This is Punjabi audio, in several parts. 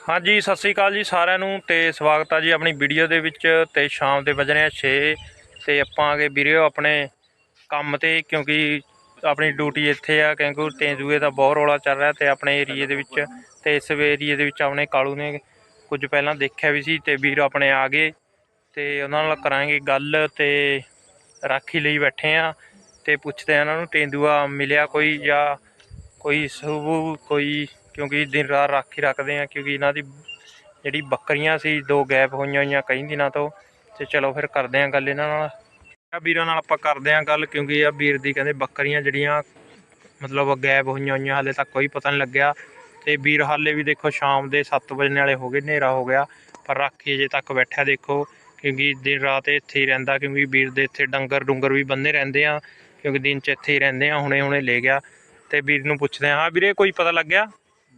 ਹਾਂਜੀ, ਸਤਿ ਸ੍ਰੀ ਅਕਾਲ ਜੀ ਸਾਰਿਆਂ ਨੂੰ ਤੇ ਸਵਾਗਤ ਆ ਜੀ ਆਪਣੀ ਵੀਡੀਓ ਦੇ ਵਿੱਚ ਤੇ ਸ਼ਾਮ ਦੇ ਵੱਜਣੇ ਆ 6 ਤੇ ਆਪਾਂ ਆ ਗਏ ਵੀਰਿਓ ਆਪਣੇ ਕੰਮ ਤੇ ਕਿਉਂਕਿ ਆਪਣੀ ਡਿਊਟੀ ਇੱਥੇ ਆ ਕਿਉਂਕਿ ਤੇਂਦੂਏ ਦਾ ਬਹੁਤ ਰੌਲਾ ਚੱਲ ਰਿਹਾ ਤੇ ਆਪਣੇ ਏਰੀਏ ਦੇ ਵਿੱਚ ਤੇ ਇਸ ਏਰੀਏ ਦੇ ਵਿੱਚ ਆਪਣੇ ਕਾਲੂ ਨੇ ਕੁਝ ਪਹਿਲਾਂ ਦੇਖਿਆ ਵੀ ਸੀ ਤੇ ਵੀਰ ਆਪਣੇ ਆ ਗਏ ਤੇ ਉਹਨਾਂ ਨਾਲ ਕਰਾਂਗੇ ਗੱਲ ਤੇ ਰਾਖੀ ਲਈ ਬੈਠੇ ਆ ਤੇ ਪੁੱਛਦੇ ਆ ਉਹਨਾਂ ਨੂੰ ਤੇਂਦੂਆ ਮਿਲਿਆ ਕੋਈ ਜਾਂ ਕੋਈ ਸਬੂ, ਕੋਈ ਕਿਉਂਕਿ ਦਿਨ ਰਾਤ ਰਾਖੀ ਰੱਖਦੇ ਆ, ਕਿਉਂਕਿ ਇਹਨਾਂ ਦੀ ਜਿਹੜੀ ਬੱਕਰੀਆਂ ਸੀ, ਦੋ ਗੈਪ ਹੋਈਆਂ ਹੋਈਆਂ ਕਈ ਦਿਨਾਂ ਤੋਂ, ਤੇ ਚਲੋ ਫਿਰ ਕਰਦੇ ਆ ਗੱਲ ਇਹਨਾਂ ਨਾਲ। ਆ ਵੀਰਾਂ ਨਾਲ ਆਪਾਂ ਕਰਦੇ ਆ ਗੱਲ, ਕਿਉਂਕਿ ਆ ਵੀਰ ਦੀ ਕਹਿੰਦੇ ਬੱਕਰੀਆਂ ਜਿਹੜੀਆਂ, ਮਤਲਬ ਗੈਪ ਹੋਈਆਂ ਹੋਈਆਂ ਹਾਲੇ ਤੱਕ ਕੋਈ ਪਤਾ ਨਹੀਂ ਲੱਗਿਆ। ਤੇ ਵੀਰ ਹਾਲੇ ਵੀ ਦੇਖੋ ਸ਼ਾਮ ਦੇ 7 ਵਜੇ ਵਾਲੇ ਹੋ ਗਏ, ਹਨੇਰਾ ਹੋ ਗਿਆ, ਪਰ ਰਾਖੀ ਅਜੇ ਤੱਕ ਬੈਠਾ ਦੇਖੋ, ਕਿਉਂਕਿ ਦਿਨ ਰਾਤ ਇੱਥੇ ਹੀ ਰਹਿੰਦਾ, ਕਿਉਂਕਿ ਵੀਰ ਦੇ ਇੱਥੇ ਡੰਗਰ ਡੁੰਗਰ ਵੀ ਬੰਨੇ ਰਹਿੰਦੇ ਆ, ਕਿਉਂਕਿ ਦਿਨ ਚ ਇੱਥੇ ਹੀ ਰਹਿੰਦੇ ਆ, ਹੁਣੇ ਹੁਣੇ ਲੈ ਗਿਆ। ਤੇ ਵੀਰ ਨੂੰ ਪੁੱਛਦੇ ਆ, ਹਾਂ ਵੀਰੇ ਕੋਈ ਪਤਾ ਲੱਗਿਆ?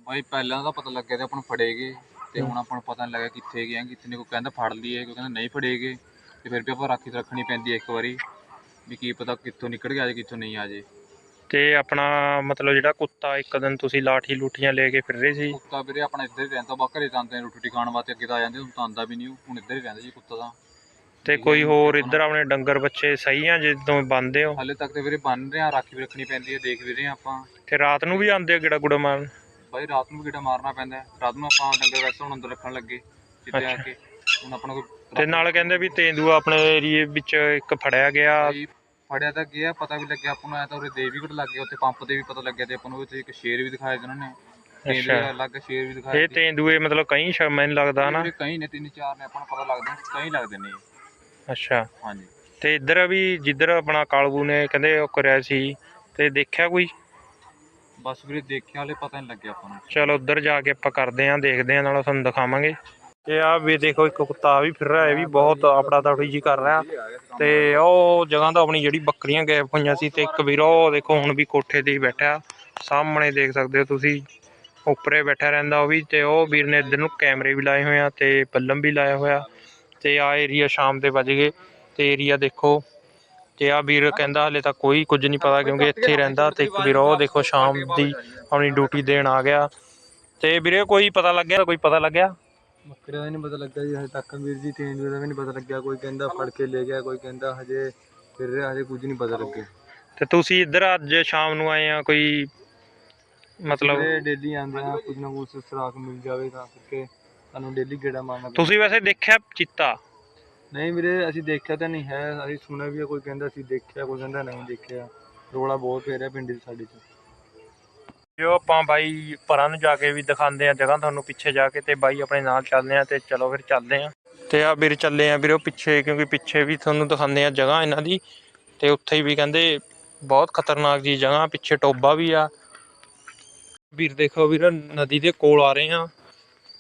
ਬਾਈ ਪਹਿਲਾਂ ਤਾਂ ਪਤਾ ਲੱਗਿਆ ਤੇ ਆਪਾਂ ਨੂੰ ਫੜੇਗੇ ਤੇ ਹੁਣ ਆਪਾਂ ਨੂੰ ਪਤਾ ਨਹੀਂ ਲੱਗਿਆ ਕਿੱਥੇ ਗਏ ਆ ਕਿਤੇ ਨੇ ਕੋਈ ਕਹਿੰਦਾ ਫੜ ਲਈਏ ਕੋਈ ਕਹਿੰਦਾ ਨਹੀਂ ਫੜੇਗੇ ਤੇ ਫਿਰ ਵੀ ਆਪਾਂ ਰਾਖੀ ਤੇ ਰੱਖਣੀ ਪੈਂਦੀ ਹੈ ਇੱਕ ਵਾਰੀ ਵੀ ਕੀ ਪਤਾ ਕਿੱਥੋਂ ਨਿਕਲ ਗਿਆ ਜੇ ਕਿੱਥੋਂ ਨਹੀਂ ਆ ਜੇ। ਤੇ ਆਪਣਾ ਮਤਲਬ ਜਿਹੜਾ ਕੁੱਤਾ ਇੱਕ ਦਿਨ ਤੁਸੀਂ ਲਾਠੀ ਲੂਠੀਆਂ ਲੈ ਕੇ ਫਿਰ ਰਹੇ ਸੀ? ਕੁੱਤਾ ਵੀਰੇ ਆਪਣਾ ਇੱਧਰ ਹੀ ਰਹਿੰਦਾ ਬਾ ਘਰੇ ਜਾਂਦੇ ਰੋਟੀ ਰੂਟੀ ਖਾਣ ਵਾਸਤੇ ਅੱਗੇ ਤਾਂ ਆ ਜਾਂਦੇ ਹੁਣ ਤਾਂ ਆਉਂਦਾ ਵੀ ਨਹੀਂ ਉਹ, ਹੁਣ ਇੱਧਰ ਹੀ ਰਹਿੰਦਾ ਜੀ ਕੁੱਤਾ ਤਾਂ। ਤੇ ਕੋਈ ਹੋਰ ਇੱਧਰ ਆਪਣੇ ਡੰਗਰ ਬੱਚੇ ਸਹੀ ਆ ਜਦੋਂ ਬੰਦੇ ਹੋ? ਹਾਲੇ ਤੱਕ ਤੇ ਵੀਰੇ ਬੰਨ ਰਹੇ ਆ ਰਾਖੀ ਵੀ ਰੱਖਣੀ ਪੈਂਦੀ ਹੈ ਦੇਖ ਵੀ ਰਹੇ ਆ ਆਪਾਂ। ਤੇ ਰਾਤ ਨੂੰ ਵੀ ਆਉਂਦੇ ਆ ਗਿੜਾ ਗੁੜਾ ਮਾਰਨ? ਬਾਈ ਰਾਤ ਨੂੰ ਵੀ ਮਾਰਨਾ ਪੈਂਦਾ ਹੈ। ਰਾਤ ਨੂੰ ਆਪਾਂ ਡੰਗਰ ਵੈਸੇ ਹੁਣ ਅੰਦਰ ਰੱਖਣ ਲੱਗੇ ਜਿੱਤੇ ਆ। ਕੇ ਹੁਣ ਆਪਾਂ ਨੂੰ ਕੋਈ ਤੇ ਨਾਲ ਕਹਿੰਦੇ ਵੀ ਤੇਂਦੂਆ ਆਪਣੇ ਏਰੀਏ ਵਿੱਚ ਇੱਕ ਫੜਿਆ ਗਿਆ ਫੜਿਆ ਤਾਂ ਗਿਆ ਪਤਾ ਵੀ ਲੱਗਿਆ ਆਪਾਂ ਨੂੰ ਐ ਤਾਂ ਉਰੇ ਦੇਵੀ ਘਟ ਲੱਗ ਗਿਆ ਉੱਥੇ ਪੰਪ ਤੇ ਵੀ ਪਤਾ ਲੱਗਿਆ ਤੇ ਆਪਾਂ ਨੂੰ ਉੱਥੇ ਇੱਕ ਸ਼ੇਰ ਵੀ ਦਿਖਾਇਆ ਜਿਹਨਾਂ ਨੇ ਅੱਛਾ। ਕੇਂਦਰ ਅਲੱਗ ਸ਼ੇਰ ਵੀ ਦਿਖਾਇਆ ਇਹ ਤੇਂਦੂਏ ਮਤਲਬ ਕਈ ਸ਼ ਮੈਨੂੰ ਲੱਗਦਾ ਨਾ ਵੀਰੇ ਕਈ ਨੇ ਤਿੰਨ ਚਾਰ ਨੇ ਆਪਾਂ ਨੂੰ ਪਤਾ ਲੱਗਦਾ ਕਈ ਲੱਗਦੇ ਨੇ ਇਹ। ਅੱਛਾ ਹਾਂਜੀ ਤੇ ਇੱਧਰ ਵੀ ਜਿੱਧਰ ਆਪਣਾ ਕਾਲੂ ਨੇ ਕਹਿੰਦੇ ਉਹ ਕਰਿਆ ਸੀ ਤੇ ਦੇਖਿਆ ਕੋਈ ਬਸ ਵੀਰੇ ਦੇਖਿਆ ਹਲੇ ਪਤਾ ਨਹੀਂ ਲੱਗਿਆ ਆਪਾਂ ਨੂੰ। ਚਲੋ ਉੱਧਰ ਜਾ ਕੇ ਆਪਾਂ ਕਰਦੇ ਆਂ ਦੇਖਦੇ ਆਂ ਨਾਲੇ ਤੁਹਾਨੂੰ ਦਿਖਾਵਾਂਗੇ। ਤੇ ਆ ਵੀ ਦੇਖੋ ਇੱਕ ਕੁੱਤਾ ਵੀ ਫਿਰ ਰਿਹਾ ਇਹ ਵੀ ਬਹੁਤ ਆਪੜਾ ਤੜਫੜੀ ਜੀ ਕਰ ਰਿਹਾ। ਤੇ ਉਹ ਜਗ੍ਹਾ ਤੋਂ ਆਪਣੀ ਜਿਹੜੀ ਬੱਕਰੀਆਂ ਗਾਇਬ ਹੋਈਆਂ ਸੀ ਤੇ ਇੱਕ ਵੀਰ ਉਹ ਦੇਖੋ ਹੁਣ ਵੀ ਕੋਠੇ ਤੇ ਹੀ ਬੈਠਾ। ਸਾਹਮਣੇ ਦੇਖ ਸਕਦੇ ਹੋ ਤੁਸੀਂ ਉੱਪਰੇ ਬੈਠਾ ਰਹਿੰਦਾ ਉਹ ਵੀ ਤੇ ਉਹ ਵੀਰ ਨੇ ਇੱਧਰ ਨੂੰ ਕੈਮਰੇ ਵੀ ਲਾਏ ਹੋਏ ਆ ਤੇ ਬੱਲਮ ਵੀ ਲਾਇਆ ਹੋਇਆ। ਤੇ ਆ ਏਰੀਆ ਸ਼ਾਮ ਦੇ ਵੱਜ ਗਏ। ਤੇ ਏਰੀਆ ਦੇਖੋ ਤੇ ਆ ਵੀਰ ਕਹਿੰਦਾ ਹਲੇ ਤਾਂ ਕੋਈ ਕੁਝ ਨਹੀਂ ਪਤਾ ਕਿਉਂਕਿ ਇੱਥੇ ਰਹਿੰਦਾ ਤੇ ਇੱਕ ਵੀਰ ਉਹ ਦੇਖੋ ਸ਼ਾਮ ਦੀ ਆਪਣੀ ਡਿਊਟੀ ਦੇਣ ਆ ਗਿਆ। ਤੇ ਵੀਰੇ ਕੋਈ ਪਤਾ ਲੱਗਿਆ ਕੋਈ ਪਤਾ ਲੱਗਿਆ? ਬੱਕਰਿਆਂ ਦਾ ਨਹੀਂ ਪਤਾ ਲੱਗਾ ਜੀ ਹਜੇ ਤੱਕ ਵੀਰ ਜੀ ਤੇਂਦੂਏ ਦਾ ਵੀ ਨਹੀਂ ਪਤਾ ਲੱਗਿਆ। ਕੋਈ ਕਹਿੰਦਾ ਫੜ ਕੇ ਲੈ ਗਿਆ ਕੋਈ ਕਹਿੰਦਾ ਹਜੇ ਫਿਰ ਰਿਹਾ ਹਜੇ ਕੁਝ ਨਹੀਂ ਪਤਾ ਲੱਗਿਆ। ਤੇ ਤੁਸੀਂ ਇੱਧਰ ਅੱਜ ਸ਼ਾਮ ਨੂੰ ਆਏ ਆ ਕੋਈ ਮਤਲਬ ਡੇਲੀ ਆਉਂਦੇ ਆ ਕੁਝ ਨਾ ਕੁਝ ਸੁਰਾਖ ਮਿਲ ਜਾਵੇ ਤਾਂ ਕਰਕੇ ਸਾਨੂੰ ਡੇਲੀ ਗੇੜਾ ਮਾਰਨਾ ਪੈਂਦਾ। ਤੁਸੀਂ ਵੈਸੇ ਦੇਖਿਆ ਚਿੱਤਾ? ਨਹੀਂ ਵੀਰੇ ਅਸੀਂ ਦੇਖਿਆ ਤਾਂ ਨਹੀਂ ਹੈ। ਅਸੀਂ ਸੁਣਿਆ ਵੀ ਆ, ਕੋਈ ਕਹਿੰਦਾ ਅਸੀਂ ਦੇਖਿਆ ਕੋਈ ਕਹਿੰਦਾ ਨਹੀਂ ਦੇਖਿਆ। ਰੋਲਾ ਬਹੁਤ ਪੈ ਰਿਹਾ ਪਿੰਡ 'ਚ ਸਾਡੇ 'ਚ ਜੋ ਆਪਾਂ ਬਾਈ ਪਰਾਂ ਨੂੰ ਜਾ ਕੇ ਵੀ ਦਿਖਾਉਂਦੇ ਆ ਜਗ੍ਹਾ ਤੁਹਾਨੂੰ ਪਿੱਛੇ ਜਾ ਕੇ ਤੇ ਬਾਈ ਆਪਣੇ ਨਾਲ ਚੱਲਦੇ ਆ ਤੇ ਚਲੋ ਫਿਰ ਚੱਲਦੇ ਆ ਤੇ ਆ ਵੀਰ ਚੱਲੇ ਆ ਵੀਰੋ ਪਿੱਛੇ ਕਿਉਂਕਿ ਪਿੱਛੇ ਵੀ ਤੁਹਾਨੂੰ ਦਿਖਾਉਂਦੇ ਆ ਜਗ੍ਹਾ ਇਹਨਾਂ ਦੀ। ਤੇ ਉੱਥੇ ਵੀ ਕਹਿੰਦੇ ਬਹੁਤ ਖਤਰਨਾਕ ਜੀ ਜਗ੍ਹਾ ਪਿੱਛੇ ਟੋਬਾ ਵੀ ਆ। ਵੀਰ ਦੇਖੋ ਵੀਰ ਨਦੀ ਦੇ ਕੋਲ ਆ ਰਹੇ ਆ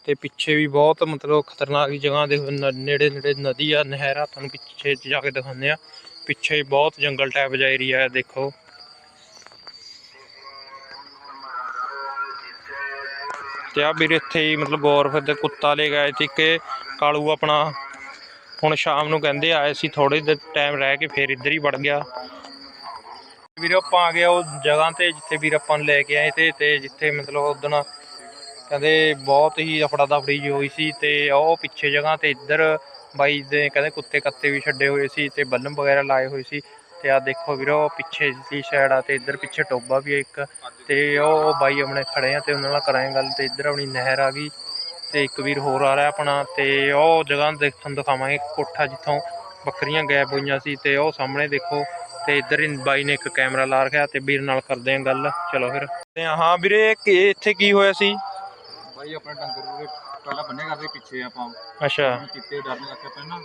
ਤੇ ਪਿੱਛੇ ਵੀ ਬਹੁਤ ਮਤਲਬ ਖਤਰਨਾਕ ਜਗ੍ਹਾ ਦੇ ਨੇੜੇ ਨੇੜੇ ਨਦੀ ਆ, ਨਹਿਰ ਆ ਤੁਹਾਨੂੰ ਪਿੱਛੇ ਜਾ ਕੇ ਦਿਖਾਉਂਦੇ ਆ। ਪਿੱਛੇ ਵੀ ਬਹੁਤ ਜੰਗਲ ਟਾਈਪ ਜਿਹਾ ਏਰੀਆ ਹੈ ਦੇਖੋ। ਤੇ ਆ ਵੀਰ ਇੱਥੇ ਹੀ ਮਤਲਬ ਗੌਰ ਫਿਰ ਤੇ ਕੁੱਤਾ ਲੈ ਗਏ ਸੀ ਕਿ ਕਾਲੂ ਆਪਣਾ ਹੁਣ ਸ਼ਾਮ ਨੂੰ ਕਹਿੰਦੇ ਆਏ ਸੀ ਥੋੜੇ ਦੇ ਟਾਈਮ ਰਹਿ ਕੇ ਫਿਰ ਇੱਧਰ ਹੀ ਵੜ ਗਿਆ। ਵੀਰ ਆਪਾਂ ਆ ਗਏ ਉਹ ਜਗ੍ਹਾ ਤੇ ਜਿੱਥੇ ਵੀਰ ਆਪਾਂ ਨੂੰ ਲੈ ਕੇ ਆਏ ਤੇ ਤੇ ਜਿੱਥੇ ਮਤਲਬ ਉਦਣ ਕਹਿੰਦੇ ਬਹੁਤ ਹੀ ਅਫੜਾ ਦਫੜੀ ਹੋਈ ਸੀ ਤੇ ਉਹ ਪਿੱਛੇ ਜਗ੍ਹਾ ਤੇ ਇੱਧਰ ਬਾਈ ਦੇ ਕਹਿੰਦੇ ਕੁੱਤੇ ਕੱਤੇ ਵੀ ਛੱਡੇ ਹੋਏ ਸੀ ਤੇ ਬੱਲਮ ਵਗੈਰਾ ਲਾਏ ਹੋਏ ਸੀ ਤੇ ਆ ਦੇਖੋ ਵੀਰੋ ਪਿੱਛੇ ਦੀ ਸਾਈਡ ਆ ਤੇ ਇੱਧਰ ਪਿੱਛੇ ਟੋਬਾ ਵੀ ਆ ਇੱਕ ਤੇ ਉਹ ਬਾਈ ਆਪਣੇ ਖੜੇ ਆ ਤੇ ਉਹਨਾਂ ਨਾਲ ਕਰਾਂਗੇ ਗੱਲ ਤੇ ਇੱਧਰ ਆਪਣੀ ਨਹਿਰ ਆ ਗਈ ਤੇ ਇੱਕ ਵੀਰ ਹੋਰ ਆ ਰਿਹਾ ਆਪਣਾ ਤੇ ਉਹ ਜਗ੍ਹਾ ਦੇਖਣ ਦਿਖਾਵਾਂਗੇ ਕੋਠਾ ਜਿੱਥੋਂ ਬੱਕਰੀਆਂ ਗਾਇਬ ਹੋਈਆਂ ਸੀ ਤੇ ਉਹ ਸਾਹਮਣੇ ਦੇਖੋ ਤੇ ਇੱਧਰ ਹੀ ਬਾਈ ਨੇ ਇੱਕ ਕੈਮਰਾ ਲਾ ਰੱਖਿਆ ਤੇ ਵੀਰ ਨਾਲ ਕਰਦੇ ਆ ਗੱਲ, ਚਲੋ ਫਿਰ। ਤੇ ਹਾਂ ਵੀਰੇ, ਕਿ ਇੱਥੇ ਕੀ ਹੋਇਆ ਸੀ? ਬਾਈ ਆਪਣਾ ਡੰਗਰ ਉਰੇ ਪਹਿਲਾਂ ਬੰਨੇ ਕਰਦੇ ਪਿੱਛੇ ਆਪਾਂ ਅੱਛਾ। ਹੁਣ ਕਿਤੇ ਡਰਨੇ ਲੱਗ ਪਏ ਨਾ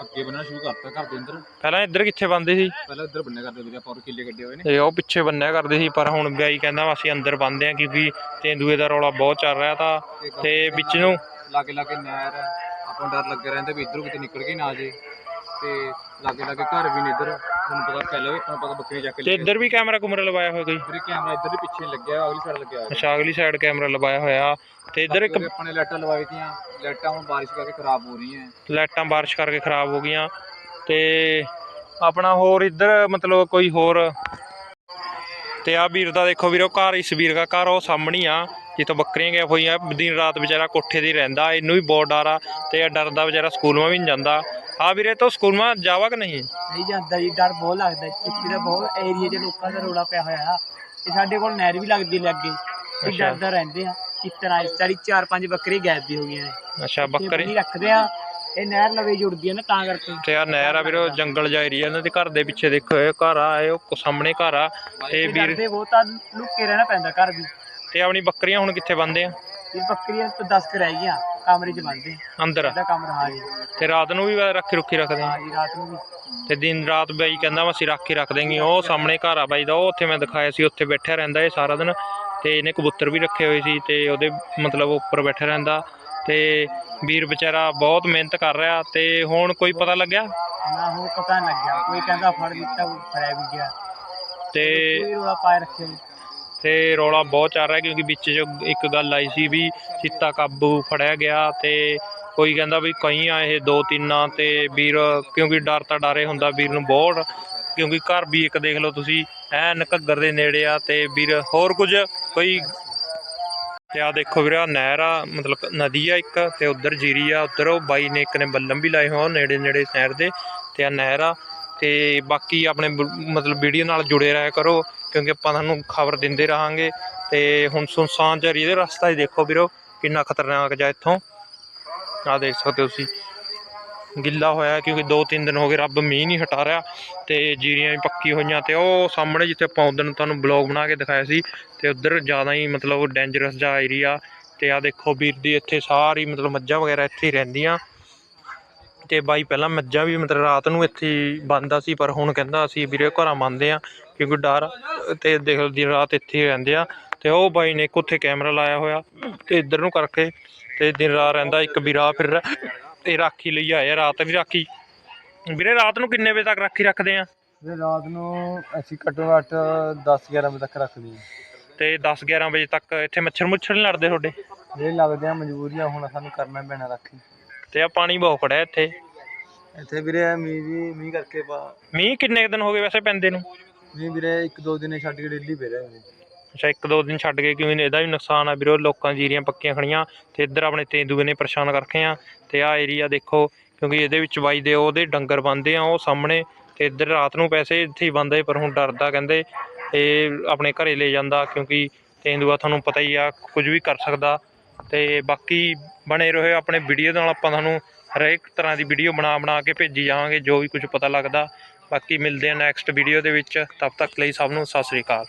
ਅੱਗੇ ਬੰਨਣਾ ਸ਼ੁਰੂ ਕਰਤਾ ਘਰ ਦੇ ਅੰਦਰ। ਪਹਿਲਾਂ ਇੱਧਰ ਕਿੱਥੇ ਬੰਦੇ ਸੀ? ਪਹਿਲਾਂ ਇੱਧਰ ਬੰਨੇ ਕਰਦੇ ਵੀਰੇ ਆਪਾਂ ਉਰੇ ਕਿੱਲੇ ਕੱਢੇ ਹੋਏ ਨੇ। ਤੇ ਉਹ ਪਿੱਛੇ ਬੰਨਿਆ ਕਰਦੇ ਸੀ ਪਰ ਹੁਣ ਬਾਈ ਕਹਿੰਦਾ ਅਸੀਂ ਅੰਦਰ ਬੰਨਦੇ ਆ ਕਿਉਂਕਿ ਤੇਂਦੂਏ ਦਾ ਰੌਲਾ ਬਹੁਤ ਚੱਲ ਰਿਹਾ ਤਾਂ ਤੇ ਵਿੱਚ ਨੂੰ ਲਾਗੇ ਲਾਗੇ ਨਹਿਰ ਹੈ ਆਪਾਂ ਨੂੰ ਡਰ ਲੱਗੇ ਰਹਿੰਦਾ ਵੀ ਇੱਧਰੋਂ ਕਿਤੇ ਨਿਕਲ ਕੇ ਨਾ ਆ ਜੇ। ਤੇ ਲਾਗੇ ਲਾਗੇ ਘਰ ਵੀ ਨੇ ਇੱਧਰ। ਤੁਹਾਨੂੰ ਪਤਾ ਪਹਿਲਾਂ ਵੀ ਆਪਾਂ ਨੂੰ ਪਤਾ ਬੱਕਰੀ ਚੱਕ ਕੇ ਤੇ। ਇੱਧਰ ਵੀ ਕੈਮਰਾ ਕੁਮਰਾ ਲਵਾਇਆ ਹੋਇਆ ਕੋਈ ਵੀਰੇ ਕੈਮਰਾ ਇੱਧਰ ਦੇ ਪਿੱਛੇ ਲੱਗਿਆ ਅਗਲੀ ਸਾਈਡ ਲੱਗਿਆ ਹੋਇਆ। ਅੱਛਾ ਅਗਲੀ ਸਾਈਡ ਕੈਮਰਾ ਲਵਾਇਆ ਹੋਇਆ। ਤੇ ਇੱਧਰ ਇੱਕ ਵੀਰੇ ਆਪਾਂ ਨੇ ਲਾਈਟਾਂ ਲਵਾਈ ਤੀਆਂ ਲਾਈਟਾਂ ਹੁਣ ਬਾਰਿਸ਼ ਕਰਕੇ ਖਰਾਬ ਹੋ ਰਹੀਆਂ। ਲਾਈਟਾਂ ਬਾਰਿਸ਼ ਕਰਕੇ ਖਰਾਬ ਹੋ ਗਈਆਂ। ਤੇ ਆਪਣਾ ਹੋਰ ਇੱਧਰ ਮਤਲਬ ਕੋਈ ਹੋਰ ਤੇ ਆ ਵੀਰ ਦਾ ਦੇਖੋ ਵੀਰੋ ਘਰ ਇਸ ਵੀਰ ਦਾ ਘਰ ਉਹ ਸਾਹਮਣੀ ਆ ਜਿੱਥੋਂ ਬੱਕਰੀਆਂ ਗਾਇਬ ਹੋਈਆਂ ਦਿਨ ਰਾਤ ਵਿਚਾਰਾ ਕੋਠੇ ਤੇ ਰਹਿੰਦਾ ਇਹਨੂੰ ਵੀ ਬਹੁਤ ਡਰ ਆ ਤੇ ਇਹ ਡਰਦਾ ਵਿਚਾਰਾ ਸਕੂਲ ਮਾ ਵੀ ਨਹੀਂ ਜਾਂਦਾ। ਆ ਵੀਰੇ ਤੋਂ ਸਕੂਲ ਮਾ ਜਾਵਾ ਕਿ ਨਹੀਂ? ਨਹੀਂ ਜਾਂਦਾ ਜੀ ਡਰ ਬਹੁਤ ਲੱਗਦਾ ਚਿੱਟੀ ਦਾ ਬਹੁਤ ਏਰੀਆ 'ਚ ਲੋਕਾਂ ਦਾ ਰੋਲਾ ਪਿਆ ਹੋਇਆ ਆ। ਤੇ ਸਾਡੇ ਕੋਲ ਨਹਿਰ ਵੀ ਲੱਗਦੀ ਲੱਗੇ ਤੇ। ਡਰਦਾ ਰਹਿੰਦੇ ਆ। ਚਿੱਤਰ ਇਸ ਚਾਰੀ ਚਾਰ ਪੰਜ ਬੱਕਰੀ ਗਾਇਬ ਦੀ ਹੋ ਗਈਆਂ ਨੇ। ਅੱਛਾ ਬੱਕਰੀ? ਬੱਕਰੀ ਰੱਖਦੇ ਆ। ਇਹ ਨਹਿਰ ਲਵੇ ਜੁੜਦੀ ਆ ਨਾ ਤਾਂ ਕਰਕੇ। ਤੇ ਆ ਨਹਿਰ ਆ ਵੀਰੇ ਜੰਗਲ ਜਾ ਏਰੀਆ ਇਹਨਾਂ ਦੇ ਘਰ ਦੇ ਪਿੱਛੇ ਦੇਖੋ ਇਹ ਘਰ ਆ ਇਹ ਉਹ ਸਾਹਮਣੇ ਘਰ ਆ। ਤੇ ਵੀਰ ਡਰਦੇ ਬਹੁਤ ਆ ਲੁੱਕੇ ਰਹਿਣਾ ਪੈਂਦਾ ਘਰ ਵੀ। ਤੇ ਆਪਣੀ ਬੱਕਰੀਆਂ ਹੁਣ ਕਿੱਥੇ ਬੰਦੇ ਆ? ਇਹ ਬੱਕਰੀਆਂ ਤੋਂ 10 ਕੁ ਰਹਿ ਗਈਆਂ ਕਮਰੇ 'ਚ ਬੰਦੇ ਅੰਦਰ। ਇਹਦਾ ਕਮਰਾ ਹਾਂ ਜੀ। ਤੇ ਰਾਤ ਨੂੰ ਵੀ ਰੱਖੀ ਰੁੱਖੀ ਰੱਖਦੇ ਆ? ਹਾਂ ਜੀ ਰਾਤ ਨੂੰ ਵੀ। ਤੇ ਦਿਨ ਰਾਤ ਬਾਈ ਕਹਿੰਦਾ ਅਸੀਂ ਰੱਖ ਕੇ ਰੱਖ ਦੇਂਗੇ। ਉਹ ਸਾਹਮਣੇ ਘਰ ਆ ਬਾਈ ਦਾ ਉਹ ਉੱਥੇ ਮੈਂ ਦਿਖਾਇਆ ਸੀ ਉੱਥੇ ਬੈਠਿਆ ਰਹਿੰਦਾ ਇਹ ਸਾਰਾ ਦਿਨ। ਤੇ ਇਹਨੇ ਕਬੂਤਰ ਵੀ ਰੱਖੇ ਹੋਏ ਸੀ ਤੇ ਉਹਦੇ ਮਤਲਬ ਉੱਪਰ ਬੈਠਾ ਰਹਿੰਦਾ। ਤੇ ਵੀਰ ਵਿਚਾਰਾ ਬਹੁਤ ਮਿਹਨਤ ਕਰ ਰਿਹਾ ਤੇ ਹੁਣ ਕੋਈ ਪਤਾ ਲੱਗਿਆ? ਨਾ ਹੋ ਪਤਾ ਨਹੀਂ ਲੱਗਿਆ। ਕੋਈ ਕਹਿੰਦਾ ਫੜ ਲਿੱਤਾ ਕੋਈ ਫੜਿਆ ਵੀ ਗਿਆ। ਤੇ ਕੋਈ ਰੋਲਾ ਪਾਏ ਰੱਖੇ। ਜੀ। ਤੇ ਰੌਲਾ ਬਹੁਤ ਚੱਲ ਰਿਹਾ ਕਿਉਂਕਿ ਵਿੱਚ ਜੋ ਇੱਕ ਗੱਲ ਆਈ ਸੀ ਵੀ ਚਿੱਤਾ ਕਾਬੂ ਫੜਿਆ ਗਿਆ ਤੇ ਕੋਈ ਕਹਿੰਦਾ ਵੀ ਕਈ ਆ ਇਹ ਦੋ ਤਿੰਨ ਆ ਤੇ ਵੀਰ ਕਿਉਂਕਿ ਡਰ ਤਾਂ ਡਰੇ ਹੁੰਦਾ ਵੀਰ ਨੂੰ ਬਹੁਤ। ਕਿਉਂਕਿ ਘਰ ਵੀ ਇੱਕ ਦੇਖ ਲਓ ਤੁਸੀਂ ਐਨ ਘੱਗਰ ਦੇ ਨੇੜੇ ਆ ਤੇ ਵੀਰ ਹੋਰ ਕੁਝ ਕੋਈ ਤੇ ਆ ਦੇਖੋ ਵੀਰ ਆ ਨਹਿਰ ਆ, ਮਤਲਬ ਨਦੀ ਆ ਇੱਕ ਤੇ ਉਧਰ ਜੀਰੀ ਆ, ਉਧਰ ਉਹ ਬਾਈ ਨੇ ਇੱਕ ਨੇ ਬੱਲਮ ਵੀ ਲਾਏ ਹੋਏ ਨੇੜੇ ਨੇੜੇ ਨਹਿਰ ਦੇ ਤੇ ਆ ਨਹਿਰ ਆ ਤੇ ਬਾਕੀ ਆਪਣੇ ਮਤਲਬ ਵੀਡੀਓ ਨਾਲ ਜੁੜੇ ਰਹਿਆ ਕਰੋ ਕਿਉਂਕਿ ਆਪਾਂ ਤੁਹਾਨੂੰ ਖਬਰ ਦਿੰਦੇ ਰਹਾਂਗੇ ਤੇ ਹੁਣ ਸੁਨਸਾਨ ਜਰੀ ਦੇ ਰਸਤਾ ਹੀ ਦੇਖੋ ਵੀਰੋ, ਕਿੰਨਾ ਖਤਰਨਾਕ ਜਾ ਇੱਥੋਂ। ਆ ਦੇਖ ਸਕਦੇ ਹੋ ਤੁਸੀਂ। ਗਿੱਲਾ ਹੋਇਆ ਕਿਉਂਕਿ 2-3 ਦਿਨ ਹੋ ਗਏ ਰੱਬ ਮੀਂਹ ਨਹੀਂ ਹਟਾ ਰਿਹਾ ਤੇ ਜੀਰੀਆਂ ਵੀ ਪੱਕੀ ਹੋਈਆਂ ਤੇ ਉਹ ਸਾਹਮਣੇ ਜਿੱਥੇ ਆਪਾਂ ਉਦੋਂ ਤੁਹਾਨੂੰ ਬਲੌਗ ਬਣਾ ਕੇ ਦਿਖਾਇਆ ਸੀ ਤੇ ਉਧਰ ਜ਼ਿਆਦਾ ਹੀ ਮਤਲਬ ਡੇਂਜਰਸ ਜਿਹਾ ਏਰੀਆ ਤੇ ਆ ਦੇਖੋ ਵੀਰ ਦੀ ਇੱਥੇ ਸਾਰੀ ਮਤਲਬ ਮੱਝਾਂ ਵਗੈਰਾ ਇੱਥੇ ਹੀ ਰਹਿੰਦੀਆਂ। ਤੇ ਬਾਈ ਪਹਿਲਾਂ ਮੱਝਾਂ ਵੀ ਮਤਲਬ ਰਾਤ ਨੂੰ ਇੱਥੇ ਹੀ ਬੰਦਾ ਸੀ, ਪਰ ਹੁਣ ਕਹਿੰਦਾ ਅਸੀਂ ਵੀਰੇ ਘਰਾਂ ਮੰਨਦੇ ਆ ਕਿਉਂਕਿ ਡਰ ਤੇ ਦੇਖ ਲਓ ਦਿਨ ਰਾਤ ਇੱਥੇ ਹੀ ਰਹਿੰਦੇ ਆ। ਤੇ ਉਹ ਬਾਈ ਨੇ ਇੱਕ ਉੱਥੇ ਕੈਮਰਾ ਲਾਇਆ ਹੋਇਆ ਤੇ ਇੱਧਰ ਨੂੰ ਕਰਕੇ ਤੇ ਦਿਨ ਰਾਤ ਰਹਿੰਦਾ, ਇੱਕ ਵੀ ਰਾਹ ਫਿਰ ਤੇ ਰਾਖੀ ਲਈ ਆਇਆ ਰਾਤ ਵੀ ਰਾਖੀ। ਵੀਰੇ ਰਾਤ ਨੂੰ ਕਿੰਨੇ ਵਜੇ ਤੱਕ ਰਾਖੀ ਰੱਖਦੇ ਆ? ਵੀਰੇ ਰਾਤ ਨੂੰ ਅਸੀਂ ਘੱਟੋ ਘੱਟ 10 11 ਵਜੇ ਤੱਕ ਰੱਖਦੇ ਹਾਂ ਤੇ 10 11 ਵਜੇ ਤੱਕ ਇੱਥੇ ਮੱਛਰ ਮੁੱਛਰ ਨਹੀਂ ਲੜਦੇ ਤੁਹਾਡੇ? ਜੇ ਲੱਗਦੇ ਆ ਮਜਬੂਰੀਆਂ ਹੁਣ ਸਾਨੂੰ ਕਰਨਾ ਪੈਣਾ ਰੱਖੀ। ਤੇ ਆ ਪਾਣੀ ਬਹੁਤ ਖੜਾ ਇੱਥੇ। ਇੱਥੇ ਵੀਰੇ ਮੀਂਹ ਵੀ ਮੀਂਹ ਕਰਕੇ ਪਾ ਮੀਂਹ ਕਿੰਨੇ ਦਿਨ ਹੋ ਗਏ ਵੈਸੇ ਪੈਂਦੇ ਨੂੰ? ਮੀਂਹ ਵੀਰੇ ਇੱਕ ਦੋ ਦਿਨੇ ਛੱਡ ਕੇ ਡੇਲੀ ਪੈ ਰਿਹਾ ਵੀਰੇ ਅੱਛਾ, ਇੱਕ ਦੋ ਦਿਨ ਛੱਡ ਕੇ ਕਿਉਂਕਿ ਇਹਦਾ ਵੀ ਨੁਕਸਾਨ ਆ ਵੀਰੋ, ਲੋਕਾਂ ਜੀਰੀਆਂ ਪੱਕੀਆਂ ਖੜੀਆਂ ਤੇ ਇੱਧਰ ਆਪਣੇ ਤੇਂਦੂਏ ਨੇ ਪਰੇਸ਼ਾਨ ਕਰਕੇ ਰੱਖੇ ਆ। ਤੇ ਆ ਏਰੀਆ ਦੇਖੋ, ਕਿਉਂਕਿ ਇਹਦੇ ਵਿੱਚ ਬਾਈ ਦੇ ਉਹਦੇ ਡੰਗਰ ਬੰਦੇ ਆ, ਉਹ ਸਾਹਮਣੇ ਤੇ ਇੱਧਰ ਰਾਤ ਨੂੰ ਪੈਸੇ ਇੱਥੇ ਹੀ ਬੰਦੇ ਪਰ ਹੁਣ ਡਰਦਾ ਕਹਿੰਦੇ ਇਹ ਆਪਣੇ ਘਰੇ ਲੈ ਜਾਂਦਾ, ਕਿਉਂਕਿ ਤੇਂਦੂਆ ਤੁਹਾਨੂੰ ਪਤਾ ਹੀ ਆ, ਕੁਝ ਵੀ ਕਰ ਸਕਦਾ। ਤੇ ਬਾਕੀ ਬਣੇ ਰਹੋ ਆਪਣੇ ਵੀਡੀਓ ਨਾਲ, ਆਪਾਂ ਤੁਹਾਨੂੰ ਹਰੇਕ ਤਰ੍ਹਾਂ ਦੀ ਵੀਡੀਓ ਬਣਾ ਬਣਾ ਕੇ ਭੇਜੀ ਜਾਵਾਂਗੇ, ਜੋ ਵੀ ਕੁਝ ਪਤਾ ਲੱਗਦਾ। ਬਾਕੀ ਮਿਲਦੇ ਆ ਨੈਕਸਟ ਵੀਡੀਓ ਦੇ ਵਿੱਚ, ਤਬ ਤੱਕ ਲਈ ਸਭ ਨੂੰ ਸਤਿ ਸ੍ਰੀ ਅਕਾਲ।